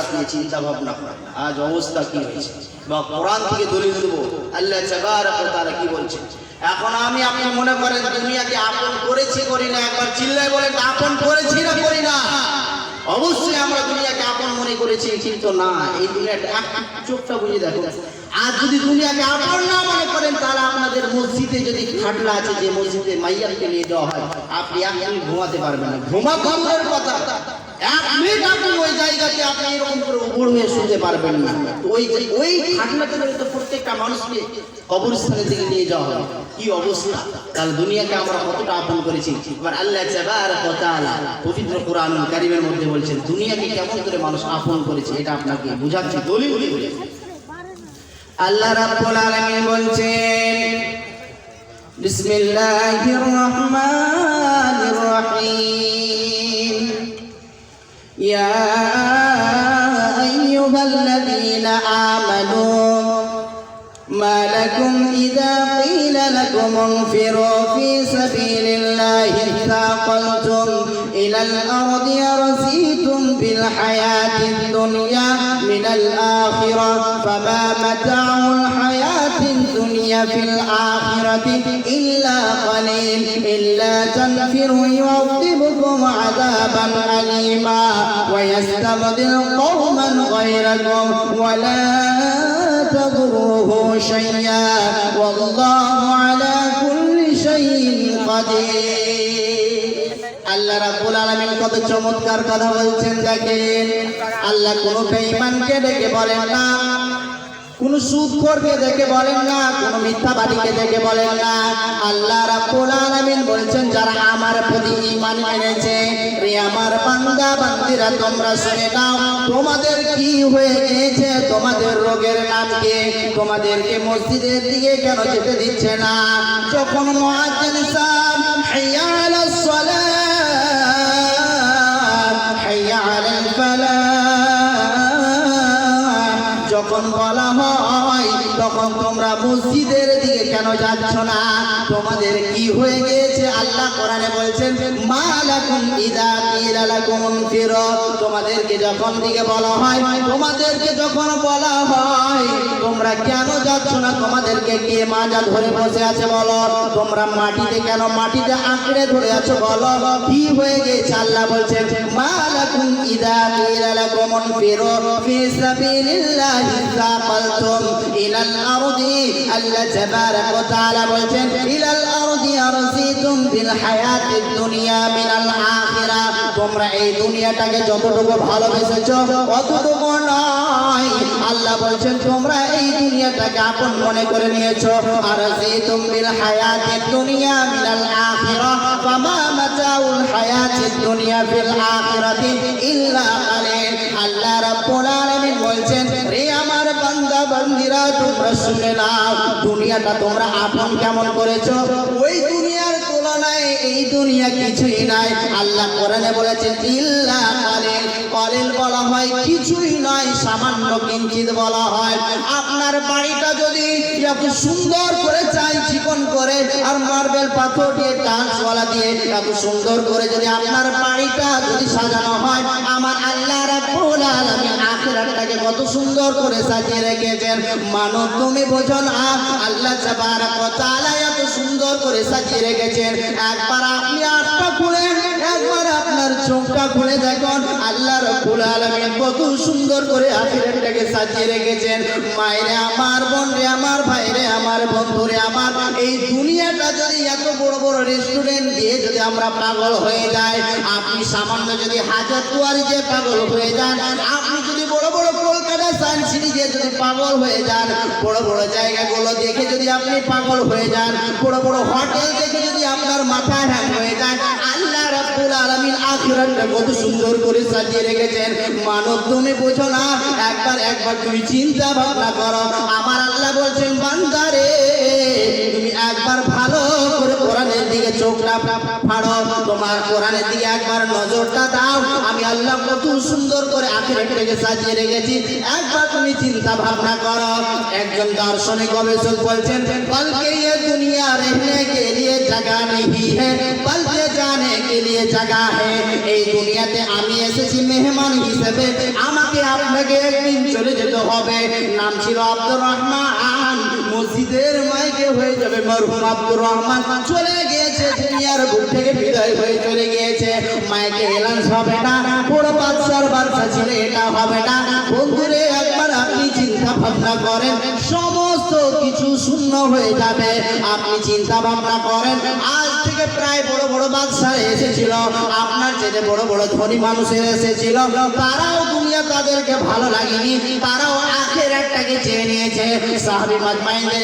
আখরাত নিয়ে চিন্তা ভাবনা আজ অবস্থা কি হয়েছে? বা কোরআন থেকে দলিল দেব। আল্লাহ ওয়া তাআলা কি বলছে এখন আমি, আপনি মনে করেন, দুনিয়াকে আপন করেছি, করি না, একবার চিল্লায় বলেন, আপন করেছি না করি না? অবশ্যই আমরা দুনিয়াকে আপন মনে করেছি, কিন্তু না, এই দুনিয়াটা চোখটা বুঝে দেখো আর যদি দুনিয়াকে আপন না মনে করেন, তাহলে আপনাদের মসজিদে যদি খাটলা আছে, যে মসজিদে মাইয়াকে নিয়ে দেওয়া হয়, আপনি মিনিট ঘুমাতে পারবেন না। ঘুমা ঘুমের কথা। এক মিনিট আপনি ওই জায়গাতে আপনি এরকম করে উপর হয়ে শুতে পারবেন না। ওই ওই খাটলাতে তো প্রত্যেকটা মানুষকে কবরস্থানের দিকে নিয়ে যাওয়া হয় কি অবস্থা? তাহলে দুনিয়াকে আমরা কতটা আপন করেছি? এবার আল্লাহ ওয়া তাআলা পবিত্র কোরআন কারীমের মধ্যে বলছেন, দুনিয়াকে কেমন করে মানুষ আপন করেছে এটা আপনাকে বোঝাচ্ছি। দলিল আল্লাহ রাব্বুল আলামিন বলছেন, বিসমিল্লাহির রহমানির রহিম। يا أيها الذين آمنوا ما لكم إذا قيل لكم انفروا في سبيل الله اثاقلتم إلى الأرض ورسيتم بالحياة الدنيا من الآخرة فما متاع الدنيا في الآخرة إلا قليل إلا تنفروا يعذبكم عذابا أليما ويستبدل قوما غيركم ولا تضره شيئا والله على كل شيء قدير আল্লাহ রাব্বুল আলামিন কত চমৎকার কথা বলছেন দেখেন আল্লাহ কোন বেঈমানকে ডেকে বলেন না কোন সুদখোরকে দেখে বলেন না, কোন মিথ্যাবাদীকে দেখে বলেন না। আল্লাহ রাব্বুল আলামিন বলছেন, যারা আমার প্রতি ঈমান এনেছে রে আমার বান্দা, বান্দিরা, তোমরা শুনে নাও, তোমাদের কি হয়ে তোমাদের রোগের নাম কি? তোমাদেরকে মসজিদের দিকে কেন যেতে দিচ্ছে না? যখন মুয়াজ্জিন সাহেব হাইয়া তোমরা মসজিদের দিকে কেন যাচ্ছ না? তোমাদের কি হয়ে গিয়েছে? আল্লাহ কোরআনে বলছেন মালাকুম ইদা কিলা লাকুম ফিরো তোমাদেরকে যখন দিকে বলা হয়, তোমাদেরকে যখন বলা হয়, তোমরা কেন যাচ্ছ না? তোমাদেরকে কে মাজা ধরে বসে আছে বলো? তোমরা মাটিতে কেন মাটিতে আঁকড়ে ধরে আছো বলো? কি হয়ে গেছে আল্লাহ বলছেন মালাকুম ইদা কিলা লাকুম ফিরো ফি সাবিলিল্লাহি সাকালতুম ইলাল আরদি আল্লাহ তাবারাক ওয়া তাআলা বলছেন আরসিতুম বিল হায়াতিদ দুনিয়া মিনাল আখিরা। তোমরা এই দুনিয়াটাকে যতটুকু ভালোবেসেছো, অতটুকু নয়। আল্লাহ বলছেন, তোমরা এই দুনিয়াটাকে আপন মনে করে নিয়েছো। আরসিতুম বিল হায়াতিদ দুনিয়া মিনাল আখিরা। আল্লাহ রাব্বুল আলামিন বলছেন বান্দিরা তোমরা শুনে নাও দুনিয়াটা তোমরা আপন কেমন করেছ? ওই দুনিয়ার তুলনায় এই দুনিয়া কিছুই নাই। আল্লাহ কোরআনে বলেছেন, ইল্লা কালিল। কালিল বলা হয়, কিছুই নয়, সামান্য কিঞ্চিত বলা হয়। আপনার বাড়িটা যদি সুন্দর করে চাই, জীবন করে, আর মার্বেল পাথর দিয়ে এত সুন্দর করে যদি আপনার বাড়িটা যদি সাজানো হয়, আমার আল্লাহ রাব্বুল আলামিন আখিরাতটাকে কত সুন্দর করে সাজিয়ে রেখেছেন। মানব, তুমি বোঝো না, আল্লাহ তাবারাক ওয়া তাআলা এত সুন্দর করে সাজিয়ে রেখেছেন। একবার আপনি আটটা খুলেন একবার আপনার চোখটা খুলে দেখুন। আল্লাহ রাব্বুল আলামিন কত সুন্দর করে আখিরাতটাকে সাজিয়ে রেখেছেন। মায়েরে আমার বোন রে আমার ভাই রে আমার বন্ধু রে আমার। এই দুনিয়াটা যদি এত বড় বড় রেস্টুরেন্ট দিয়ে যদি আমরা পাগল হয়ে যাই, আপনি সামান্য যদি হাজার দুয়ারি যে পাগল হয়ে যান, আপনি যদি বড় বড় কলকাতা সিটি দিয়ে যদি পাগল হয়ে যান, বড় বড় জায়গাগুলো দেখে যদি আপনি পাগল হয়ে যান, বড় বড় হোটেল দেখে যদি আপনার মাথা হ্যাং হয়ে যায় রাব্বুল আলামিন আখিরাতটা কত সুন্দর করে সাজিয়ে রেখেছেন মানব তুমি বোঝো না একবার একবার তুমি চিন্তা ভাবনা করো আমার আল্লাহ বলছেন বান্দারে তুমি একবার ভালো করে কোরআনের দিকে চোখটা ফাড়ো তোমার কোরআনের দিকে একবার নজরটা দাও আমি আল্লাহ কত সুন্দর করে আখিরাতটাকে সাজিয়ে রেখেছি একবার তুমি চিন্তা ভাবনা করো একজন দার্শনিক গবেষক বলছেন বলকে ये दुनिया रहने के लिए जगह नहीं है बल्कि जाने के लिए जगह है এই দুনিয়াতে আমি এসেছি মেহমান হিসেবে আমাকে আপনাকে একদিন চলে যেতে হবে নাম ছিল আব্দুর রহমান মসজিদের মাইকে হয়ে যাবে মরহুম আব্দুর রহমান চলে গিয়েছে দুনিয়ার বুক থেকে বিদায় হয়ে চলে গিয়েছে মাইকে এলান হবে না বড় বাচ্চার বাচ্চা ছিল এটা হবে না বন্ধুরে একবার আপনি চিন্তা ভাবনা করেন, সমস্ত কিছু শূন্য হয়ে যাবে। আপনি চিন্তা ভাবনা করেন, আজ থেকে প্রায় বড় বড় বাদশাহ এসেছিল, আপনার চেয়ে বড় বড় ধনী মানুষের এসেছিল। তারাও দুনিয়া তাদেরকে ভালো লাগেনি, তারাও আখের একটাকে চেয়ে নিয়েছে। সাহাবি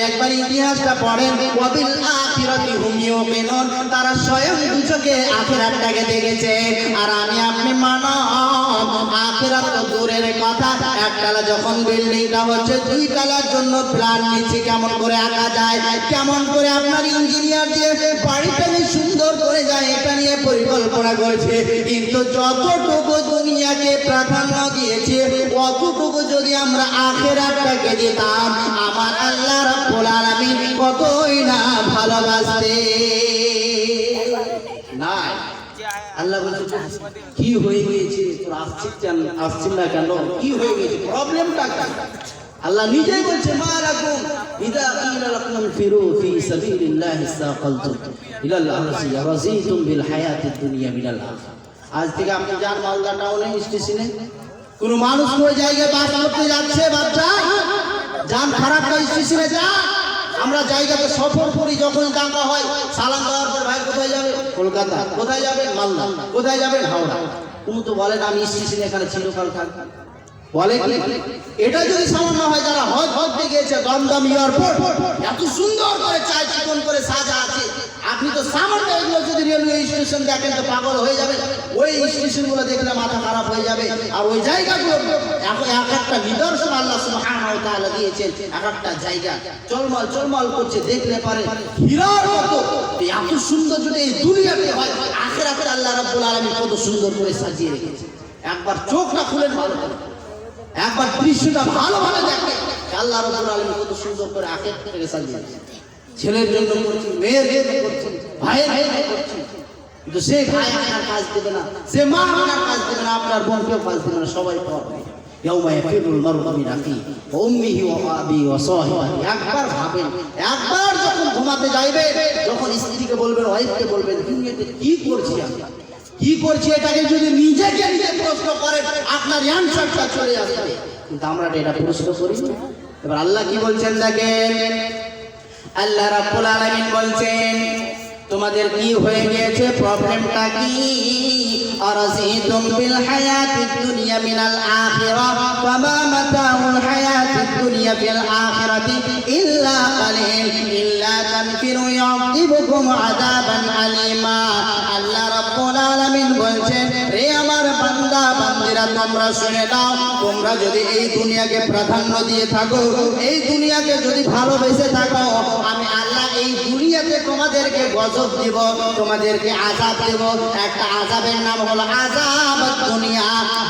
একবার ইতিহাসটা পড়েন, ওয়াবিল আখিরাতি হুম ইউমিনুন তারা স্বয়ং দুচোখে আখিরাতটাকে দেখেছে। আর আমি, আপনি মানব আখিরাত তো দূরের কথা। একতলা যখন বিল্ডিংটা হচ্ছে দুই তলার জন্য প্ল্যান নিচ্ছে কেমন করে আঁকা যায়, কেমন করে আপনার ইঞ্জিনিয়ার দিয়ে বাড়িটাকে সুন্দর করে যায়, এটা নিয়ে পরিকল্পনা করেছে। কিন্তু যতটুকু দুনিয়াকে প্রাধান্য দিয়েছে, অতটুকু যদি আমরা আখেরাতটাকে দিতাম, আমার আল্লাহ রাব্বুল আলামিন কতই না ভালোবাসতে আল্লাহ বলছে কি হয়ে গিয়েছে? তোর আসছিস কেন? আসছিস না কেন? কি হয়ে গেছে প্রবলেমটা কি? আল্লাহ নিজেই বলছে, মা রাখুন। ইদা কিলা লাকুম ফিরু ফি সাবিলিল্লাহি ইস্তাকালতুম ইলা আল-আরজি রাজিতুম বিল হায়াতিদ দুনিয়া মিনাল আখিরাহ আজ থেকে আপনি যান কোন মানুষ ওই জায়গায় বাস করতে যাচ্ছে বাচ্চা যান, খারাপ স্টেশনে যা আমরা জায়গাতে সফর করি যখন ডাকা হয় সালাম দেওয়ার পর ভাই কোথায় যাবে? কলকাতা। কোথায় যাবে? মালদা। কোথায় যাবে হাওড়া। তুমি তো বলেন আমি স্টেশনে এখানে চিরকাল থাকব। বলে কি? এটা যদি সামান্য হয় যারা হজ হজতে গিয়েছে দমদম এয়ারপোর্ট এত সুন্দর করে চায় চিকন করে সাজা আছে। আপনি তো সামান্য এগুলো যদি রেলওয়ে স্টেশন দেখেন তো পাগল হয়ে যাবে ওই স্টেশনগুলো দেখলে মাথা খারাপ হয়ে যাবে। আর ওই জায়গাগুলো, এখন এক একটা নিদর্শন আল্লাহ সুবহানাহু দিয়েছেন, এক একটা জায়গা। চলমল চলমল করছে, দেখলে পারে হীরার মতো। এত সুন্দর যদি এই দুনিয়াতে হয় আখিরাতে আল্লাহ রাব্বুল আলামিন কত সুন্দর করে সাজিয়ে রেখেছে। একবার চোখটা খুলে ভালো করে। একবার দৃশ্যটা ভালোভাবে দেখে আল্লাহ রব্বুল আলামিন কত সুন্দর করে আখের থেকে সাজিয়ে দিয়েছে। ছেলের জন্য করছি মেয়ের জন্য করছি ভাইয়ের জন্য করছি কিন্তু সে ভাই আপনার কাজ দেবে না সে মা আপনার কাজ দেবে না আপনার বোনকেও কাজ দেবে না সবাই করবে يوم يفر المرء من اخيه وامه وابيه وصاحبه একবার ভাবেন একবার যখন ঘুমাতে যাইবে যখন স্ত্রীকে বলবেন ওয়াইফকে বলবেন দুনিয়াতে কি করছি আমি কি করছি এটাকে যদি নিজেকে নিজে প্রশ্ন করেন আপনার অ্যানসারটা চলে আসবে কিন্তু আমরা এটা প্রশ্ন করি না। এবার আল্লাহ কি বলছেন দেখেন আল্লাহ রাব্বুল আলামিন বলছেন, তোমাদের কি হয়ে গিয়েছে? প্রবলেমটা কি? আরাসিতুম বিল হায়াতিদ দুনিয়া মিনাল আখিরাহ ফামা মাতাউল হায়াতিদ দুনিয়া ফিল আখিরাতি ইল্লা কালিল, ইল্লা তানফিরু ইউযিবুকুম আযাবান আলিমা। আল্লাহ রাব্বুল আলামিন বলছেন রে আমার বান্দা, বান্দিরা, তোমরা শুনে নাও, তোমরা যদি এই দুনিয়াকে প্রাধান্য দিয়ে থাকো, এই দুনিয়াকে যদি ভালোবেসে থাকো এই দুনিয়াতে তোমাদেরকে গজব দিব, তোমাদেরকে আজাব দেব। একটা আজাবের নাম হলো আজাব দুনিয়া।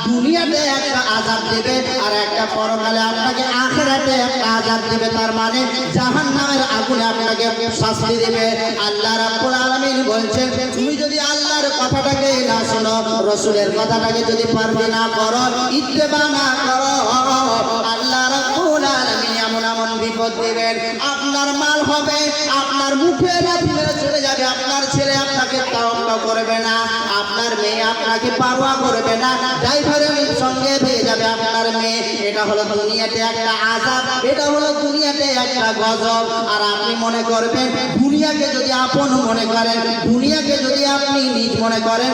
দুনিয়াতে একটা আজাব দেবে আর একটা পরকালে আপনাকে আখেরাতে একটা আজাব দেবে। তার মানে জাহান নামের আগুনে আপনাকে শাস্তি দেবে। আল্লাহ রাব্বুল আলামিন বলছেন, তুমি যদি আল্লাহর কথাটাকে না শোনো, রসুলের কথাটাকে যদি পারবে না করো, ইত্তেবা না করো বিপদ দিবেন। আপনার মাল হবে, আপনার মুখে চলে যাবে, আপনার ছেলে আপনাকে তাওয়াক্কা করবে না, আপনার মেয়ে আপনাকে পারোয়া করবে না, ড্রাইভারের সঙ্গে পেয়ে যাবে আপনার মেয়ে। এটা হলো দুনিয়াতে একটা আজাব এটা হলো দুনিয়াতে একটা গজব। আর আপনি মনে করবেন, দুনিয়াকে যদি আপন মনে করেন, দুনিয়াকে যদি আপনি নিজ মনে করেন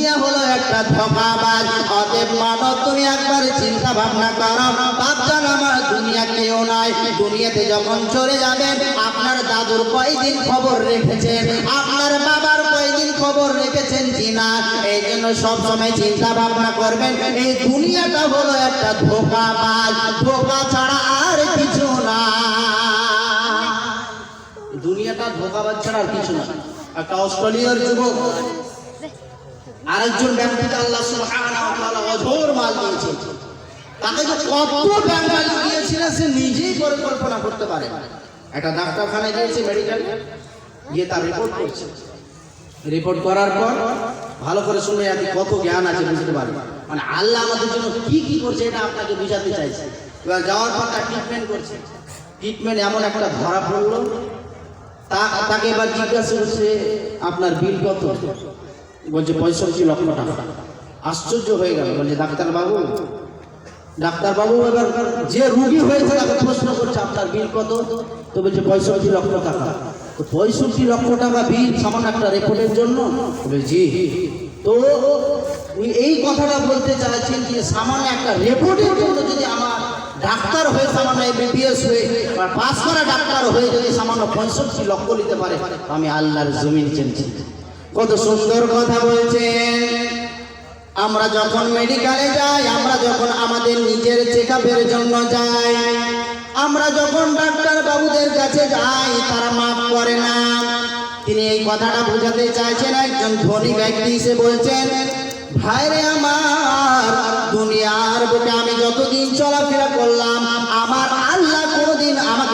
দুনিয়া হলো একটা ধোকাবাজ। অতএব মানব, তুমি একবার চিন্তা ভাবনা করো বাচ্চান আমার দুনিয়া কেউ নয়। দুনিয়াতে যখন চলে যাবেন, আপনার দাদুর কয়দিন খবর রেখেছেন? আপনার বাবার কয়দিন খবর রেখেছেন চিনা এই জন্য সবসময় চিন্তা ভাবনা করবেন, এই দুনিয়াটা হলো একটা ধোকাবাজ। ধোকা ছাড়া আর কিছু না। দুনিয়াটা ধোকাবাজ ছাড়া আর কিছু না। একটা অস্ট্রেলিয়ার যুবক আরেকজন ব্যক্তিকে আল্লাহ সুবহানাহু অঝোর মাল দিয়েছে তাকে যে কত ব্যাংকালি দিয়েছিল, সে নিজেই পরিকল্পনা করতে পারে একটা ডাক্তারখানায় গিয়েছে মেডিকেল গিয়ে তার রিপোর্ট করছে। রিপোর্ট করার পর ভালো করে শুনে আপনি কত জ্ঞান আছে বুঝতে পারবেন। মানে আল্লাহ আমাদের জন্য কি কি করছে এটা আপনাকে বুঝাতে চাইছে। এবার যাওয়ার পর তার ট্রিটমেন্ট করছে। ট্রিটমেন্ট এমন একটা ধরা পড়ল। তা তাকে এবার জিজ্ঞাসা করছে, আপনার বিল কত? বলছে, পঁয়ষট্টি লক্ষ টাকা। আশ্চর্য হয়ে গেল, বলছে, ডাক্তারবাবু ডাক্তারবাবু, এবার যে রুগী হয়েছে তাকে প্রশ্ন করছে, আপনার বিল কত? তো বলছে, পঁয়ষট্টি লক্ষ টাকা। তো পঁয়ষট্টি লক্ষ টাকা বিল সামান্য একটা রেকর্ডের জন্য জি। তো এই কথাটা বলতে চাইছেন যে, সামান্য একটা রেকর্ডের জন্য যদি আমার ডাক্তার হয়ে, সামান্য এমবিবিএস হয়ে পাস করা ডাক্তার হয়ে যদি সামান্য পঁয়ষট্টি লক্ষ নিতে পারে আমি আল্লাহর জমিন চেনছি কত সুন্দর কথা বলছেন। আমরা যখন মেডিকেলে যাই, আমরা যখন আমাদের নিজের চেক আপের জন্য যাই, আমরা যখন ডাক্তার বাবুদের কাছে যাই, তারা মাফ করে না। তিনি এই কথাটা বোঝাতে চাইছেন, একজন ধনী ব্যক্তি এসে বলছেন, ভাইরে আমার, দুনিয়ার বুকে আমি যতদিন চলাফেরা করলাম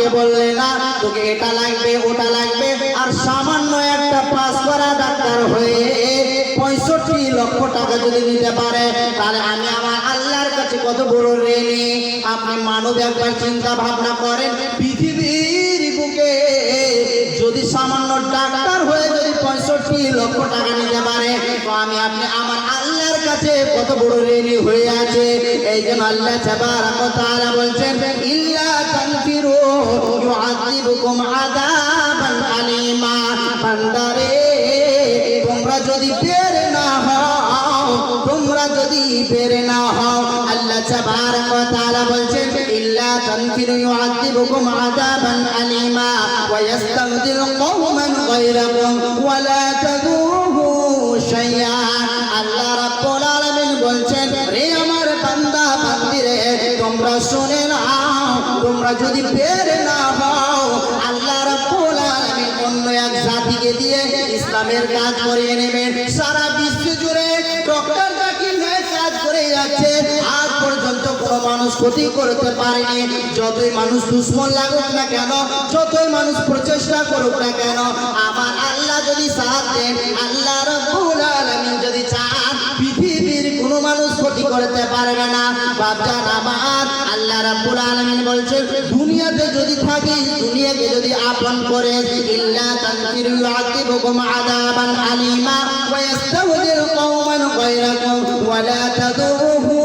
আমাকে বললে, না, তোকে এটা লাগবে, ওটা লাগবে। আর সামান্য একটা পাস করা ডাক্তার হয়ে পঁয়ষট্টি লক্ষ টাকা যদি নিতে পারে, তাহলে আমি আমার আল্লাহর কাছে কত বড় আপনি মানব একবার চিন্তা ভাবনা করেন, পৃথিবীর বুকে যদি সামান্য ডাক্তার হয়ে যদি পঁয়ষট্টি লক্ষ টাকা নিতে পারে, তো আমি আপনি আমার কাছে কত বড় ঋণী হয়ে আছে। এই জন্য আল্লাহ ওয়া তাআলা বলছেন, ইল্লা তানফিরু ইউআযিবুকুম আযাবান আলীমা। বান্দারে, তোমরা যদি বের না হও, তোমরা যদি বের না হও, আল্লাহ ওয়া তাআলা বলছেন, ইল্লা তানফিরু ইউআযিবুকুম আযাবান আলীমা। ওয়া ইস্তাবদিল কওমান গায়রাকুম ওয়া লা যদি বের না হও, আল্লাহ অন্য এক জাতিকে দিয়ে ইসলামের কাজ করিয়ে নেবেন। সারা বিশ্ব জুড়ে ডক্টর আজ পর্যন্ত মানুষ ক্ষতি করতে পারেনি। যতই মানুষ দুশ্মন লাগুক না কেন, যতই মানুষ প্রচেষ্টা করুক না কেন, আমার আল্লাহ যদি সাথ দেন, আল্লাহ রাব্বুল আলামিন যদি চান করতে পারবে না। বাপজান আমার, আল্লাহ রাব্বুল আলামিন বলছেন দুনিয়াতে যদি থাকি, দুনিয়াকে যদি আপন করে, ইল্লা তানফিরু ইউআযিবুকুম আযাবান আলীমা ওয়া ইস্তাবদিল কওমান গায়রাকুম ওয়া লা তাদুরুহু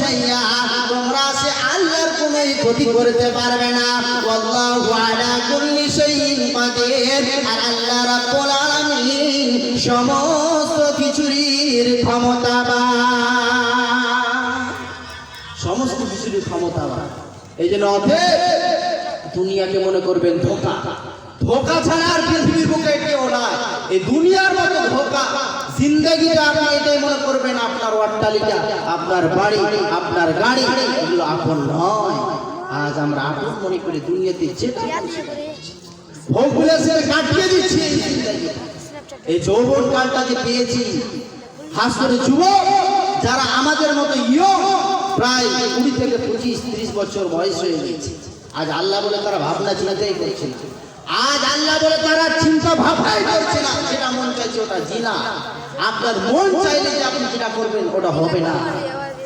শাইআ। তোমরা সে আল্লাহর কোনো ক্ষতি করতে পারবে না। আল্লাহু আলা কুল্লি শাইইন কাদির। আর আল্লাহ রাব্বুল আলামিন সমস্ত কিছুরই ক্ষমতাবান এই জন্য দুনিয়াকে মনে করবেন ধোকা। ধোকা ছাড়া আর পৃথিবীর বুকে কেউ নাই। এই দুনিয়ার মতো ধোকা জিন্দগিতে আপনি এটাই মনে করবেন আপনার অট্টালিকা আপনার বাড়ি, আপনার গাড়ি, এগুলো আপন নয়। আজ আমরা আপন মনে করে দুনিয়াতে কাটিয়ে এই যৌবন কালটা যে পেয়েছি। খাস যুবক, যারা আমাদের মতো ইয়ং প্রায় কুড়ি থেকে পঁচিশ, তিরিশ বছর বয়স হয়ে গেছে। আজ আল্লাহ বলে তারা ভাবনা চিন্তাই করছে না। আজ আল্লাহ বলে তারা চিন্তা ভাবনাই করছে না। যেটা মন চাইছে ওটা জিনা। আপনার মন চাইলে যে আপনি যেটা করবেন, ওটা হবে না।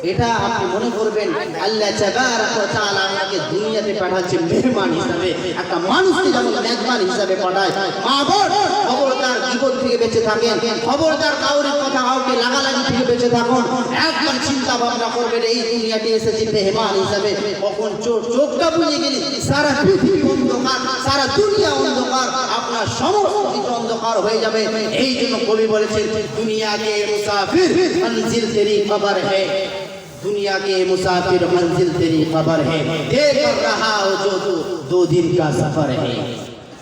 এটা আপনি মনে করবেন, আল্লাহ তাআলা আমাকে দুনিয়াতে পাঠাচ্ছে মেহমান হিসাবে, একটা মানুষকে যেমন মেজবান হিসাবে পাঠায়। বোন, খবরদার বিপদ থেকে বেঁচে থাকেন, খবরদার কাউরের কথা কাউকে লাগালাগি থেকে বেঁচে থাকুন। একবার চিন্তা ভাবনা করবেন, এই দুনিয়াতে এসেছি মেহমান হিসাবে। কখন চোখ চোখটা বুঝে গেলি সারা পৃথিবী অন্ধকার, সারা দুনিয়া অন্ধকার, আপনার সমস্ত কিছু অন্ধকার হয়ে যাবে। এই জন্য কবি বলেছেন দুনিয়া কে মুসাফির মঞ্জিল তেরি খবর है दुनिया के मुसाफिर मंजिल तेरी खबर है देख रहा हो जो तू दो दिन का सफर है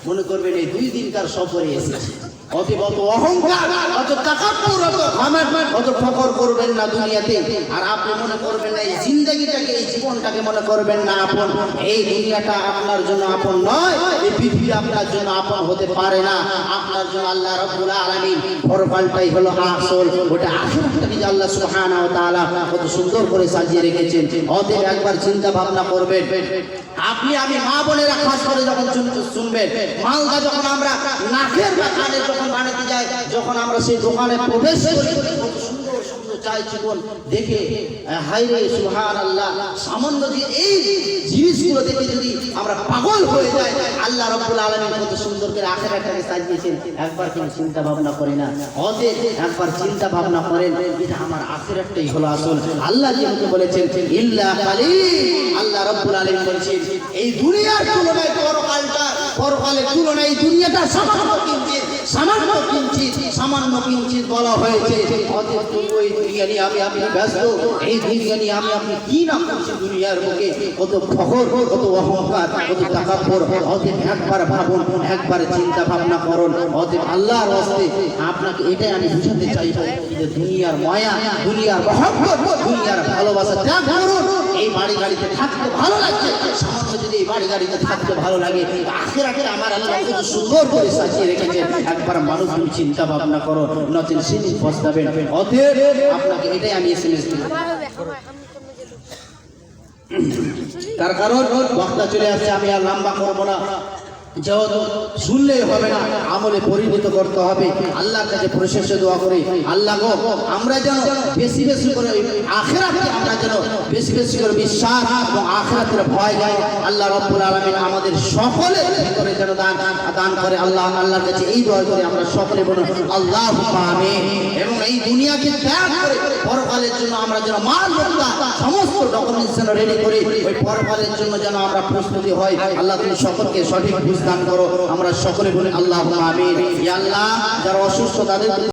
মনে করবেন এই দুই দিনকার সফরে এসেছে অতএব অত অহংকার অত তাকাব্বুর অত ঘামাট অত ফকর করবেন না দুনিয়াতে আর আপনি মনে করবেন না এই জিন্দগিটাকে এই জীবনটাকে মনে করবেন না আপন এই দুনিয়াটা আপনার জন্য আপন নয় এই পৃথিবী আপনার জন্য আপন হতে পারে না। আপনার জন্য আল্লাহ রাব্বুল আলামিন পরকালটাই হলো আসল। ওটা আসলটাকে আল্লাহ সুবহানাহু ওয়া তাআলা কত সুন্দর করে সাজিয়ে রেখেছেন। অতএব একবার চিন্তা ভাবনা করবেন। আপনি আমি মা বোনেরা খাস করে যখন শুন- শুনবেন, মালদা যখন আমরা নাকের বা কানের যখন বানাতে যাই, যখন আমরা সেই দোকানে প্রবেশ করি চাই জীবন দেখে হাই রে সুহান আল্লাহ সামান্য যে এই জিনিসগুলো দেখে যদি আমরা পাগল হয়ে যাই, আল্লাহ রব্বুল আলমী কত সুন্দর করে আখেরাটাকে সাজিয়েছেন। একবার কিন্তু চিন্তা ভাবনা করি না। অতএব একবার চিন্তা ভাবনা করেন, এটা আমার একটাই হলো আসল। আল্লাহ যেহেতু বলেছেন, ইল্লা কালি আল্লাহ রব্বুল আলমী বলছেন, এই দুনিয়ার তুলনায় পরকালটা পরকালের তুলনায় দুনিয়াটা সামান্য কিঞ্চিত সামান্য কিঞ্চিত সামান্য কিঞ্চিত বলা হয়েছে। নিয়ে আমি আপনি ব্যস্ত, এই দুনিয়া নিয়ে আমি আপনি কি না করছি দুনিয়ার বুকে? কত ফখর, কত অহংকার, কত টাকাপর অতএব একবার ভাবুন, একবার চিন্তা ভাবনা করুন। অতএব আল্লাহর হস্তে আপনাকে এটাই আমি বুঝাতে চাই যে দুনিয়ার মায়া, দুনিয়ার মহব্বত, দুনিয়ার ভালোবাসা ত্যাগ করুন। এই বাড়ি গাড়িতে থাকতে ভালো লাগছে। সামান্য যদি এই বাড়ি গাড়িতে থাকতে ভালো লাগে আখের আখের আমার আল্লাহ কত সুন্দর করে সাজিয়ে রেখেছে। একবার মানুষ, তুমি চিন্তা ভাবনা করো নতুন সিনি পস্তাবেন। অতএব আপনাকে এটাই আমি এসএমএস দিলাম। তার কারণ, বক্তা চলে আসছে, আমি আর লম্বা করব না। যেহেতু শুনলেই হবে না, আমলে পরিণত করতে হবে। আল্লাহর কাছে প্রশেষে দোয়া করি। আল্লাহ আমরা যেন বেশি বেশি করে আখেরাতে আমরা যেন বেশি বেশি করে বিশ্বাস এবং আখেরাতের ভয় যায় আল্লাহ রব্বুল আলামিন আমাদের সকলের ভিতরে যেন দান দান করে। আল্লাহ, আল্লাহর কাছে এই দোয়া করে আমরা সকলে বলুন আল্লাহ আমিন। এবং এই দুনিয়াকে ত্যাগ করে পরকালের জন্য আমরা যেন মাল সমস্ত ডকুমেন্টস যেন রেডি করে। ওই পরকালের জন্য যেন আমরা প্রস্তুতি হয় আল্লাহ তুমি সকলকে সঠিক বুঝদান করো। আমরা সকলে বলি আল্লাহ আমিন। আল্লাহ যারা অসুস্থ তাদের